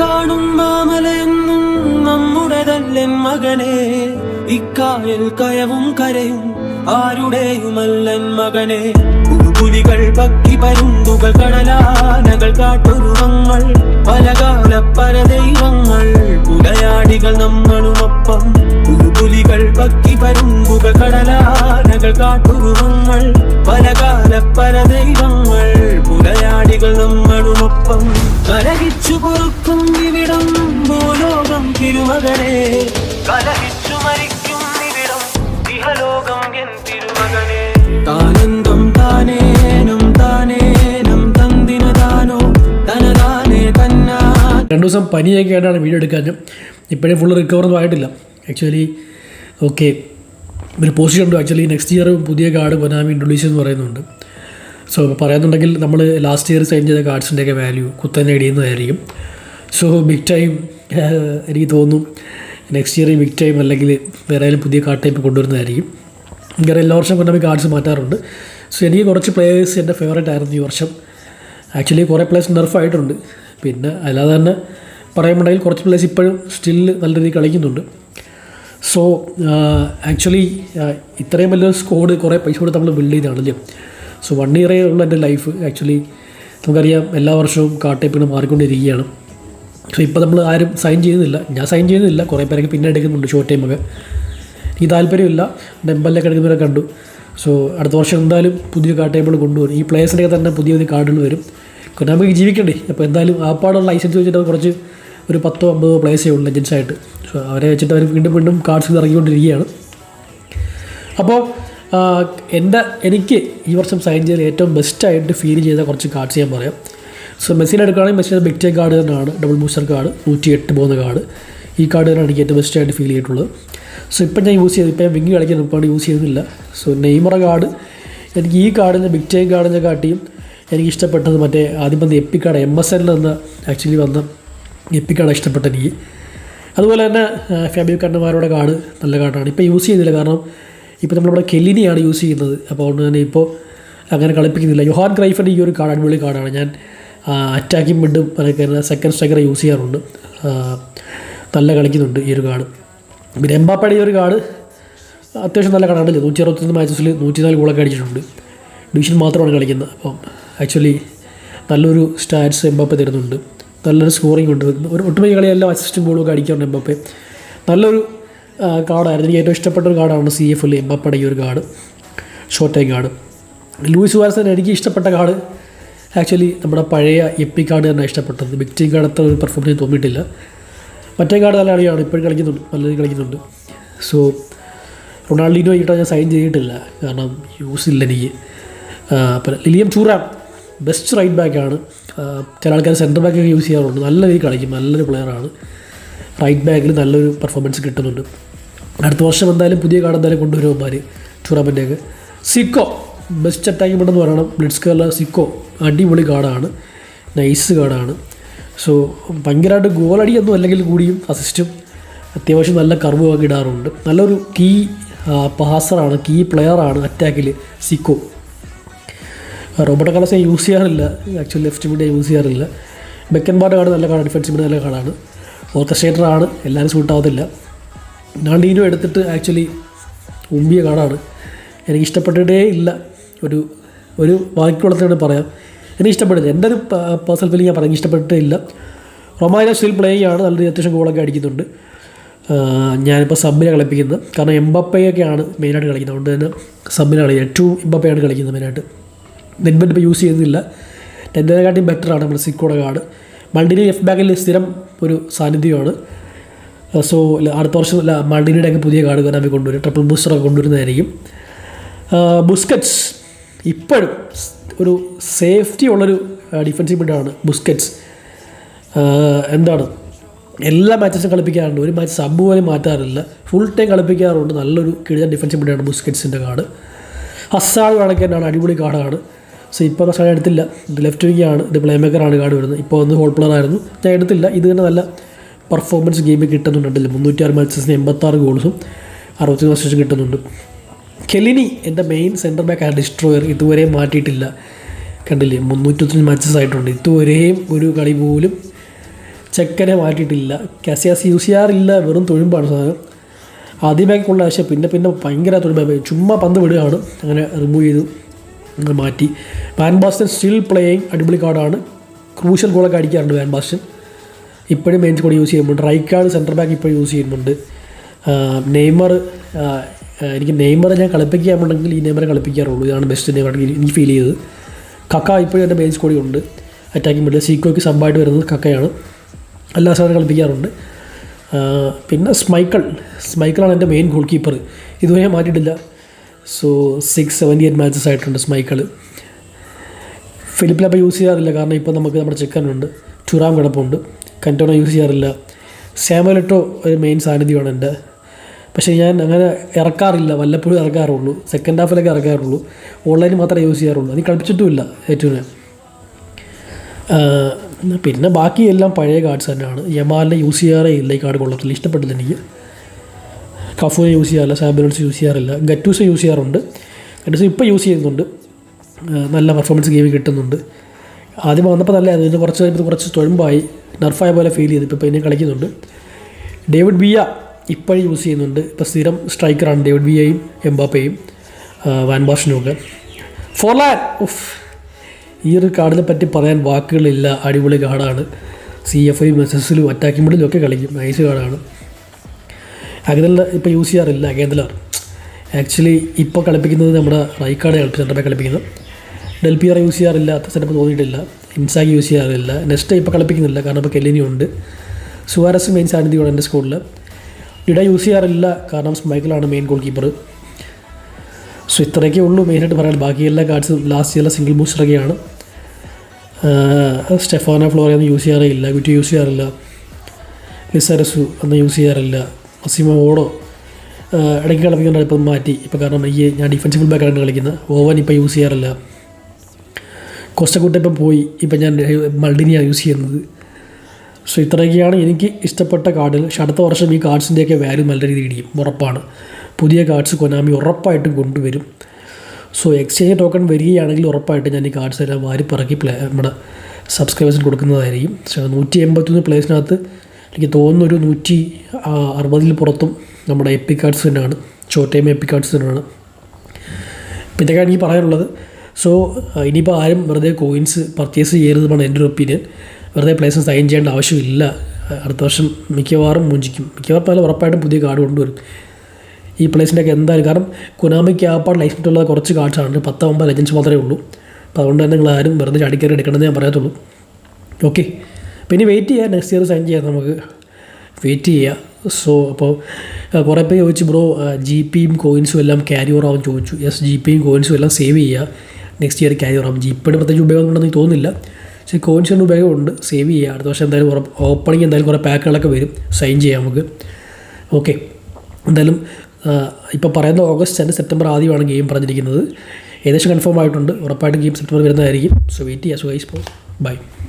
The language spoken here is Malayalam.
കാണും മാമലയെന്നും നമ്മുടെതല്ലൻ മകനെ. ഇക്കായൽ കയവും കരയും ആരുടെയുമല്ലൻ മകനെ. പുലികൾ പക്കി പരുന്തുകൾ കടലാനകൾ കാട്ടുരുവങ്ങൾ പലകാല പരദൈവങ്ങൾ പുലയാടികൾ നമ്മളുമൊപ്പം. പുലികൾ പക്കി പരുന്തുകൾ കടലാനകൾ കാട്ടുരുവങ്ങൾ പലകാല പരദൈവങ്ങൾ പുലയാടികൾ നമ്മളുമൊപ്പം. കരകിച്ചു പൊറുക്കും തിരുമകനെ കലഹിച്ചു മരിക്കും നിവിടം ഇഹലോകം എൻ തിരുമകനെ താനന്തം താനേനം താനേനം തനതാനേ രണ്ട് ദിവസം പനിയൊക്കെ ആയിട്ടാണ് വീഡിയോ എടുക്കാനും ഇപ്പോഴും ഫുള്ള് റിക്കവറൊന്നും ആയിട്ടില്ല. ആക്ച്വലി ഓക്കെ ഒരു പോസിഷൻ ഉണ്ട്. ആക്ച്വലി നെക്സ്റ്റ് ഇയർ പുതിയ കാർഡ് കൊനാമി ഇൻട്രൊഡ്യൂസ് എന്ന് പറയുന്നുണ്ട്. സോ പറയുന്നുണ്ടെങ്കിൽ നമ്മൾ ലാസ്റ്റ് ഇയർ സൈൻ ചെയ്ത കാർഡ്സിന്റെയൊക്കെ വാല്യൂ കുത്തനെ ഇടിയുന്നതായിരിക്കും. സോ ബിഗ് ടൈം എനിക്ക് തോന്നും നെക്സ്റ്റ് ഇയർ ബിഗ് ടൈം അല്ലെങ്കിൽ വേറെ ഏതെങ്കിലും പുതിയ കാർഡ് ടൈപ്പ് കൊണ്ടുവരുന്നതായിരിക്കും. വേറെ എല്ലാ വർഷം കൊണ്ടുപോയി കാർഡ്സ് മാറ്റാറുണ്ട്. സോ എനിക്ക് കുറച്ച് പ്ലേയേഴ്സ് എന്റെ ഫേവറേറ്റ് ആയിരുന്നു ഈ വർഷം. ആക്ച്വലി കുറേ പ്ലേയേഴ്സ് നെർഫായിട്ടുണ്ട് പിന്നെ അല്ലാതെ തന്നെ പറയുമ്പോണ്ടെങ്കിൽ കുറച്ച് പ്ലേസ് ഇപ്പോഴും സ്റ്റിൽ നല്ല രീതിയിൽ കളിക്കുന്നുണ്ട്. സോ ആക്ച്വലി ഇത്രയും വലിയൊരു സ്കോഡ് കുറേ പൈസ കൊടുത്ത് നമ്മൾ ബിൽഡ് ചെയ്താണല്ലേ സോ വൺ ഇയറേ ഉള്ള എന്റെ ലൈഫ് ആക്ച്വലി നമുക്കറിയാം എല്ലാ വർഷവും കാട്ടേപ്പിന് മാറിക്കൊണ്ടിരിക്കുകയാണ്. സോ ഇപ്പോൾ നമ്മൾ ആരും സൈൻ ചെയ്യുന്നില്ല. ഞാൻ സൈൻ ചെയ്യുന്നില്ല. കുറേ പേരൊക്കെ പിന്നെ എടുക്കുന്നുണ്ട് ഷോർട്ട് ടൈമൊക്കെ എനിക്ക് താല്പര്യമില്ല. ഡെമ്പലിലൊക്കെ എടുക്കുന്നവരെ കണ്ടു. സോ അടുത്ത വർഷം എന്തായാലും പുതിയ കാർഡ് ടേബിൾ കൊണ്ടുവരും. ഈ പ്ലേയേഴ്സിനൊക്കെ തന്നെ പുതിയ പുതിയ കാർഡുകൾ വരും. കാരണം നമുക്ക് ജീവിക്കണ്ടേ? അപ്പോൾ എന്തായാലും ആ പാടുള്ള ലൈസൻസ് വെച്ചിട്ട് കുറച്ച് ഒരു പത്തോ അമ്പതോ പ്ലേസേ ഉള്ളൂ ലെജൻസായിട്ട് സോ അവരെ വെച്ചിട്ട് അവർ വീണ്ടും വീണ്ടും കാർഡ്സ് ഇറങ്ങിക്കൊണ്ടിരിക്കുകയാണ്. അപ്പോൾ എന്റെ എനിക്ക് ഈ വർഷം സൈൻ ചെയ്ത ഏറ്റവും ബെസ്റ്റായിട്ട് ഫീൽ ചെയ്ത കുറച്ച് കാർഡ്സ് ഞാൻ പറയാം. സോ മെസ്സിനെ എടുക്കുകയാണെങ്കിൽ മെസ്സിയുടെ ബിഗ് കാർഡ് തന്നെയാണ്. ഡബിൾ ബൂസ്റ്റർ കാർഡ് നൂറ്റി എട്ട് പോകുന്ന കാർഡ് ഈ കാർഡ് തന്നെയാണ് എനിക്ക് ഏറ്റവും ബെസ്റ്റായിട്ട് ഫീൽ ചെയ്തിട്ടുള്ളത്. സോ ഇപ്പം ഞാൻ യൂസ് ചെയ്ത് ഇപ്പം വിങ്ങി കളിക്കാൻ ഇപ്പോൾ യൂസ് ചെയ്തില്ല സോ നെയ്മറ കാർഡ് എനിക്ക് ഈ കാർഡിന്റെ ബിഗ് ടേ കാർഡിനെ കാട്ടിയും എനിക്ക് ഇഷ്ടപ്പെട്ടത് മറ്റേ ആദ്യം വന്ന എപ്പി കാർഡ് എം എസ് എല്ലിൽ നിന്ന് ആക്ച്വലി വന്ന എപ്പി കാർഡ് ഇഷ്ടപ്പെട്ട എനിക്ക്. അതുപോലെ തന്നെ ഫാബിയോ കണ്ണന്മാരുടെ കാർഡ് നല്ല കാർഡാണ് ഇപ്പോൾ യൂസ് ചെയ്യുന്നില്ല കാരണം ഇപ്പോൾ നമ്മളിവിടെ കെല്ലിനെയാണ് യൂസ് ചെയ്യുന്നത്. അപ്പോൾ അതുകൊണ്ട് തന്നെ ഇപ്പോൾ അങ്ങനെ കളിപ്പിക്കുന്നില്ല. യുഹാൻ ക്രൈഫിന്റെ ഈ ഒരു കാർഡ് അടിപൊളി കാർഡാണ് ഞാൻ അറ്റാക്കിംഗ് മിഡും അതൊക്കെ സെക്കൻഡ് സ്ട്രൈക്കറെ യൂസ് ചെയ്യാറുണ്ട്. നല്ല കളിക്കുന്നുണ്ട് ഈ ഒരു കാർഡ്. പിന്നെ എംബാപ്പയുടെ ഈ ഒരു കാർഡ് അത്യാവശ്യം നല്ല കാർഡാണല്ലേ നൂറ്റി അറുപത്തൊന്ന് മാച്ചസിൽ നൂറ്റി നാല് ഗോളൊക്കെ അടിച്ചിട്ടുണ്ട്. ഡിവിഷൻ മാത്രമാണ് കളിക്കുന്നത്. അപ്പം ആക്ച്വലി നല്ലൊരു സ്റ്റാറ്റ്സ് എംബാപ്പ തരുന്നുണ്ട്. നല്ലൊരു സ്കോറിംഗ് ഉണ്ട് ഒരു ഒട്ടുമിക്ക കളിയെല്ലാം അസിസ്റ്റും ഒക്കെ അടിക്കാറുണ്ട് എംബാപ്പെ. നല്ലൊരു കാർഡായിരുന്നു എനിക്ക് ഏറ്റവും ഇഷ്ടപ്പെട്ട ഒരു കാർഡാണ് സി എഫ് എൽ എംബാപ്പയുടെ ഈ ഒരു കാർഡ് ഷോർട്ടേ കാർഡ് ലൂയിസ് വാർസൻ എനിക്ക് ഇഷ്ടപ്പെട്ട കാർഡ് ആക്ച്വലി നമ്മുടെ പഴയ എപ്പി കാർഡ് തന്നെ ഇഷ്ടപ്പെട്ടത്. ബിഗ് ടീം കാർഡ് അത്ര ഒരു പെർഫോമൻസ് തോന്നിയിട്ടില്ല. മറ്റേ കാർഡ് നല്ല കളിയാണ് ഇപ്പോഴും കളിക്കുന്നുണ്ട്. രീതിയിൽ കളിക്കുന്നുണ്ട്. സോ റൊണാൾഡിനോ ആയിട്ട് ഞാൻ സൈൻ ചെയ്തിട്ടില്ല. കാരണം യൂസ് ഇല്ല എനിക്ക്. അപ്പം ലിലിയം ചൂറാം ബെസ്റ്റ് റൈറ്റ് ബാക്കാണ് ചില ആൾക്കാർ സെന്റർ ബാക്കൊക്കെ യൂസ് ചെയ്യാറുണ്ട്. നല്ല രീതിയിൽ കളിക്കും. നല്ലൊരു പ്ലെയറാണ് റൈറ്റ് ബാക്കിൽ നല്ലൊരു പെർഫോമൻസ് കിട്ടുന്നുണ്ട്. അടുത്ത വർഷം എന്തായാലും പുതിയ കാർഡ് എന്തായാലും കൊണ്ടുവരും അവന്മാർ സിക്കോ ബെസ്റ്റ് അറ്റാക്കിംഗ് പെട്ടെന്ന് പറയണം. ബ്ലിഡ്സ് കേരള സിക്കോ അടിപൊളി കാർഡാണ് നൈസ് കാർഡാണ് സോ ഭയങ്കരമായിട്ട് ഗോളടിയൊന്നും അല്ലെങ്കിൽ കൂടിയും അസിസ്റ്റും അത്യാവശ്യം നല്ല കർവ് ഒക്കെ ഇടാറുണ്ട്. നല്ലൊരു കീ പാസറാണ് കീ പ്ലെയറാണ് അറ്റാക്കിൽ സിക്കോ റോബർട്ട് കാലസ് ഞാൻ യൂസ് ചെയ്യാറില്ല. ആക്ച്വലി ലെഫ്റ്റ് മിഡ് യൂസ് ചെയ്യാറില്ല. ബെക്കൻബാർഡ് കാർഡ് നല്ല കാർഡ് ഡിഫൻസ് മിഡ് നല്ല കാർഡാണ് ഓർക്കസ്ട്രേറ്റർ ആണ്. എല്ലാവരും സൂട്ട് ആവത്തില്ല. നാണ്ടീനും എടുത്തിട്ട് ആക്ച്വലി ഉമ്പിയ കാർഡാണ് എനിക്ക് ഇഷ്ടപ്പെട്ടിട്ടേ ഇല്ല. ഒരു ഒരു വാക്കുകളത്തോട് പറയാം. എനിക്ക് ഇഷ്ടപ്പെട്ടില്ല എന്റെ ഒരു പേഴ്സണൽ ഫീലിംഗ് ഞാൻ പറയാൻ ഇഷ്ടപ്പെട്ടില്ല റൊമാനോ സ്റ്റിൽ പ്ലേയിങ് ആണ് നല്ല രീതിയിൽ അത്യാവശ്യം ഗോളൊക്കെ അടിക്കുന്നുണ്ട്. ഞാനിപ്പോൾ സബ്ബിനെ കളിപ്പിക്കുന്നത്. കാരണം എംബപ്പയൊക്കെയാണ് മെയിനായിട്ട് കളിക്കുന്നത്. അതുകൊണ്ട് തന്നെ സബ്ബിനെ കളിക്കുന്നത് ഏറ്റവും എംബപ്പയാണ് കളിക്കുന്നത് മെയിനായിട്ട്. നെറ്റ്ബെറ്റ് ഇപ്പോൾ യൂസ് ചെയ്യുന്നില്ല. നെറ്റിനെക്കാട്ടിയും ബെറ്ററാണ് നമ്മുടെ സിക്കോടെ കാർഡ്. മൾഡിനി എഫ് ബാക്കിൽ സ്ഥിരം ഒരു സാന്നിധ്യമാണ്. സോ അടുത്ത വർഷം മൾഡിനിയുടെ ഒക്കെ പുതിയ കാർഡ് കാരണം കൊണ്ടുവരും. ട്രിപ്പിൾ ബൂസ്റ്ററൊക്കെ കൊണ്ടുവരുന്നതായിരിക്കും. ബുസ്കറ്റ്സ്. ഇപ്പോഴും ഒരു സേഫ്റ്റി ഉള്ളൊരു ഡിഫൻസീവ് മിഡാണ് ബുസ്കറ്റ്സ്. എന്താണ്? എല്ലാ മാച്ചസും കളിപ്പിക്കാറുണ്ട്. ഒരു മാച്ച് സബ് പോലും മാറ്റാറില്ല. ഫുൾ ടൈം കളിപ്പിക്കാറുണ്ട്. നല്ലൊരു കിഴിഞ്ഞ ഡിഫൻസീവ് മിഡാണ് ബുസ്കറ്റ്സിന്റെ കാർഡ് ഹസാഡ് കണക്കാണ് അടിപൊളി കാർഡാണ് സോ ഇപ്പോൾ ഹസാഡ് എടുത്തില്ല. ഇത് ലെഫ്റ്റ് വിങ് ആണ്. ഇത് പ്ലേ മേക്കറാണ് കാർഡ് വരുന്നത്. ഇപ്പോൾ ഒന്ന് ഹോൾ പ്ലെയർ ആയിരുന്നു. ഞാൻ എടുത്തില്ല. ഇത് തന്നെ നല്ല പെർഫോമൻസ് ഗെയിമിൽ കിട്ടുന്നുണ്ടല്ലോ മുന്നൂറ്റി ആറ് മാച്ചസിന് എൺപത്താറ് ഗോൾസും അറുപത്തി വർഷം കിട്ടുന്നുണ്ട്. കെലിനി എന്റെ മെയിൻ സെന്റർ ബാക്ക് ആ ഡിസ്ട്രോയർ ഇതുവരെ മാറ്റിയിട്ടില്ല. കണ്ടില്ലേ? മുന്നൂറ്റൊത്തിരി മാച്ചസ് ആയിട്ടുണ്ട്. ഇതുവരെയും ഒരു കളി പോലും ചെക്കനെ മാറ്റിയിട്ടില്ല. കസിയാസ് യൂസ് ചെയ്യാറില്ല വെറും തൊഴുമ്പാണ് സാധനം. ആദ്യമായി ഉള്ള പക്ഷേ പിന്നെ പിന്നെ ഭയങ്കര തൊഴുമ്പ്. ചുമ്മാ പന്ത് വിടുകയാണ്. അങ്ങനെ റിമൂവ് ചെയ്തു. അങ്ങനെ മാറ്റി. വാൻ ബാസ്റ്റൻ സ്റ്റിൽ പ്ലേയിങ് അടിപൊളി കാർഡാണ് ക്രൂഷ്യൽ ഗോളൊക്കെ അടിക്കാറുണ്ട് വാൻ ബാസ്റ്റൻ ഇപ്പോഴും മെയിൻ കൂടെ യൂസ് ചെയ്യുന്നുണ്ട്. റൈറ്റ് കാർഡ് സെന്റർ ബാക്ക് ഇപ്പോഴും യൂസ് ചെയ്യുന്നുണ്ട്. നെയ്മർ എനിക്ക് നെയ്മറെ ഞാൻ കളിപ്പിക്കാറുണ്ടെങ്കിൽ ഈ നെയ്മറെ കളിപ്പിക്കാറുള്ളൂ. ഇതാണ് ബെസ്റ്റ് നെയ്മർ എനിക്ക് ഫീൽ ചെയ്തത്. കക്ക ഇപ്പോഴും എന്റെ മെയിൻസ് കൂടി ഉണ്ട്. അറ്റാക്കിംഗ് മിഡിൽ സീക്കോയ്ക്ക് സംഭവമായിട്ട് വരുന്നത് കക്കയാണ്. എല്ലാ സാധനം കളിപ്പിക്കാറുണ്ട്. പിന്നെ സ്മൈക്കിൾ സ്മൈക്കിളാണ് എന്റെ മെയിൻ ഗോൾ കീപ്പർ ഇതുവരെ ഞാൻ മാറ്റിയിട്ടില്ല. So six seventy eight matches ആയിട്ടുണ്ട് സ്മൈക്കിൾ ഫിലിപ്പിലപ്പം യൂസ് ചെയ്യാറില്ല. കാരണം ഇപ്പോൾ നമുക്ക് നമ്മുടെ ചെക്കനുണ്ട് ചുറാം കിടപ്പുണ്ട്. കന്റോണ യൂസ് ചെയ്യാറില്ല. സാമലിട്ടോ ഒരു മെയിൻ സാന്നിധ്യമാണ് എന്റെ. പക്ഷേ ഞാൻ അങ്ങനെ ഇറക്കാറില്ല. വല്ലപ്പോഴും ഇറക്കാറുള്ളൂ. സെക്കൻഡ് ഹാഫിലൊക്കെ ഇറക്കാറുള്ളൂ. ഓൺലൈനിൽ മാത്രമേ യൂസ് ചെയ്യാറുള്ളൂ. അത് കളിപ്പിച്ചിട്ടുമില്ല ഏറ്റവും പിന്നെ ബാക്കി എല്ലാം പഴയ കാർഡ്സ് തന്നെയാണ്. യമാലിനെ യൂസ് ചെയ്യാറേ ഇല്ല ഈ കാർഡ് കൊള്ളത്തില്ല. ഇഷ്ടപ്പെട്ടില്ല എനിക്ക്. കഫൂനെ യൂസ് ചെയ്യാറില്ല. സാബിനോട്സ് യൂസ് ചെയ്യാറില്ല. ഗറ്റൂസ് യൂസ് ചെയ്യാറുണ്ട്. ഗറ്റൂസ് ഇപ്പോൾ യൂസ് ചെയ്യുന്നുണ്ട്. നല്ല പെർഫോമൻസ് ഗെയിം കിട്ടുന്നുണ്ട്. ആദ്യം വന്നപ്പോൾ നല്ലതായിരുന്നു ഇതിന് കുറച്ച് കഴിയുമ്പോൾ കുറച്ച് തൊഴുമ്പായി. നർഫായ പോലെ ഫീൽ ചെയ്തു. ഇപ്പോൾ പിന്നെ കളിക്കുന്നുണ്ട്. ഡേവിഡ് ബിയ ഇപ്പോഴും യൂസ് ചെയ്യുന്നുണ്ട്. ഇപ്പോൾ സ്ഥിരം സ്ട്രൈക്കറാണ് ഡേവിഡ് ബിയയും എംബാപ്പയും ആഹ് വാൻ ബാഷനും ഒക്കെ ഫോർലാൻ ഉഫ്. ഈ ഒരു കാർഡിനെ പറ്റി പറയാൻ വാക്കുകളില്ല. അടിപൊളി കാർഡാണ്. സി എഫ് ഐ മെസ്സസിലും അറ്റാക്കിംഗ് മിഡിലും ഒക്കെ കളിക്കും. നൈസ് കാർഡാണ്. അഗതല ഇപ്പോൾ യൂസ് ചെയ്യാറില്ല. അഗേന്തലർ ആക്ച്വലി ഇപ്പോൾ കളിപ്പിക്കുന്നത് നമ്മുടെ റൈക്കാർഡ് സെന്റർ കളിപ്പിക്കുന്നത്. ഡെൽപിയർ യൂസ് ചെയ്യാറില്ല. അത്ര സെറ്റപ്പ് തോന്നിയിട്ടില്ല. ഇൻസാഗ് യൂസ് ചെയ്യാറില്ല. നെസ്റ്റ് ഇപ്പോൾ കളിപ്പിക്കുന്നില്ല. കാരണം ഇപ്പോൾ കെല്ലിനി ഉണ്ട്. സുവാരസ് മെയിൻ സാന്നിധ്യമാണ് എന്റെ സ്കൂളിൽ ഇട യൂസ് ചെയ്യാറില്ല. കാരണം സ്മൈക്കിളാണ് മെയിൻ ഗോൾ കീപ്പർ സോ ഇത്രയൊക്കെ ഉള്ളൂ. മെയിനായിട്ട് പറയാൻ ബാക്കി എല്ലാ കാർഡ്സും ലാസ്റ്റ് ചില സിംഗിൾ ബൂസ്റ്ററൊക്കെയാണ് സ്റ്റെഫാന ഫ്ലോറിയൊന്നും യൂസ് ചെയ്യാറില്ല ഗുറ്റി യൂസ് ചെയ്യാറില്ല. ലിസരസു ഒന്നും യൂസ് ചെയ്യാറില്ല. അസിമ ഓടോ ഇടയ്ക്ക് കളിപ്പിക്കുന്ന ഇപ്പം മാറ്റി. ഇപ്പോൾ കാരണം ഈ ഞാൻ ഡിഫൻസ് ഡിഫൻസീവ് ബാക്കാണ് കളിക്കുന്നത്. ഓവൻ ഇപ്പോൾ യൂസ് ചെയ്യാറില്ല. കൊസ്റ്റക്കുട്ട ഇപ്പം പോയി. ഇപ്പം ഞാൻ മൾഡിനിയാണ് യൂസ് ചെയ്യുന്നത്. സോ ഇത്രയൊക്കെയാണ് എനിക്ക് ഇഷ്ടപ്പെട്ട കാർഡുകൾ. പക്ഷെ അടുത്ത വർഷം ഈ കാർഡ്സിന്റെയൊക്കെ വാല്യൂ നല്ല രീതിയിൽ ഇടിയും ഉറപ്പാണ്. പുതിയ കാർഡ്സ് കൊനാമി ഉറപ്പായിട്ടും കൊണ്ടുവരും. സോ എക്സ്ചേഞ്ച് ടോക്കൺ വരികയാണെങ്കിൽ ഉറപ്പായിട്ടും ഞാൻ ഈ കാർഡ്സ് എല്ലാം വാരി പറക്കി പ്ലേ നമ്മുടെ സബ്സ്ക്രൈബേഴ്സിന് കൊടുക്കുന്നതായിരിക്കും. പക്ഷേ നൂറ്റി എൺപത്തൊന്ന് പ്ലേസിനകത്ത് എനിക്ക് തോന്നുന്ന ഒരു നൂറ്റി അറുപതിൽ പുറത്തും നമ്മുടെ എപ്പി കാർഡ്സ് തന്നെയാണ്. ടൈം എപ്പി കാർഡ്സ് തന്നെയാണ്. അപ്പോൾ ഇതൊക്കെയാണ് എനിക്ക് പറയാനുള്ളത്. സോ ഇനിയിപ്പോൾ ആരും വെറുതെ കോയിൻസ് പർച്ചേസ് ചെയ്യരുതെന്നാണ് എന്റെ ഒരു ഒപ്പീനിയൻ വെറുതെ പ്ലേസ് സൈൻ ചെയ്യേണ്ട ആവശ്യമില്ല. അടുത്ത വർഷം മിക്കവാറും മുഞ്ചിക്കും. മിക്കവാറും പല ഉറപ്പായിട്ടും പുതിയ കാർഡ് കൊണ്ടുവരും. ഈ പ്ലേസിന്റെ ഒക്കെ എന്തായാലും കാരണം കുനാമിക്ക് ആപ്പാട് ലൈസൻസ് കുറച്ച് കാർഡ്സാണ്. പത്ത് ഒമ്പത് ലൈസൻസ് മാത്രമേ ഉള്ളൂ. അപ്പോൾ അതുകൊണ്ട് തന്നെ നിങ്ങൾ ആരും വെറുതെ ചാടിക്കയറി എടുക്കണമെന്ന് ഞാൻ പറയത്തുള്ളൂ. ഓക്കെ പിന്നെ വെയിറ്റ് ചെയ്യാം. നെക്സ്റ്റ് ഇയർ സൈൻ ചെയ്യാം നമുക്ക്. വെയിറ്റ് ചെയ്യുക സോ അപ്പോൾ കുറേ പേര് ചോദിച്ചു ബ്രോ ജി പിയും കോയിൻസും എല്ലാം ക്യാരി ആവും ചോദിച്ചു. യെസ് ജി പിയും കോയിൻസും എല്ലാം സേവ് ചെയ്യുക നെക്സ്റ്റ് ഇയർ ക്യാരി ആവും. ജി പിയുടെ പ്രത്യേകിച്ച് ഉപയോഗം ഉണ്ടെന്ന് തോന്നുന്നില്ല. പക്ഷേ ഉപയോഗം ഉണ്ട്. സേവ് ചെയ്യുക അടുത്ത വർഷം എന്തായാലും കുറേ ഓപ്പണിങ് എന്തായാലും കുറേ പാക്കുകളൊക്കെ വരും. സൈൻ ചെയ്യാം നമുക്ക്. ഓക്കെ. എന്തായാലും ഇപ്പോൾ പറയുന്ന ഓഗസ്റ്റ് തന്നെ സെപ്റ്റംബർ ആദ്യമാണ് ഗെയിം പറഞ്ഞിരിക്കുന്നത്. ഏകദേശം കൺഫേം ആയിട്ടുണ്ട്. ഉറപ്പായിട്ടും ഗെയിം സെപ്റ്റംബർ വരുന്നതായിരിക്കും. സോ വെയിറ്റ് ചെയ്യുക സോ പോ. ബൈ.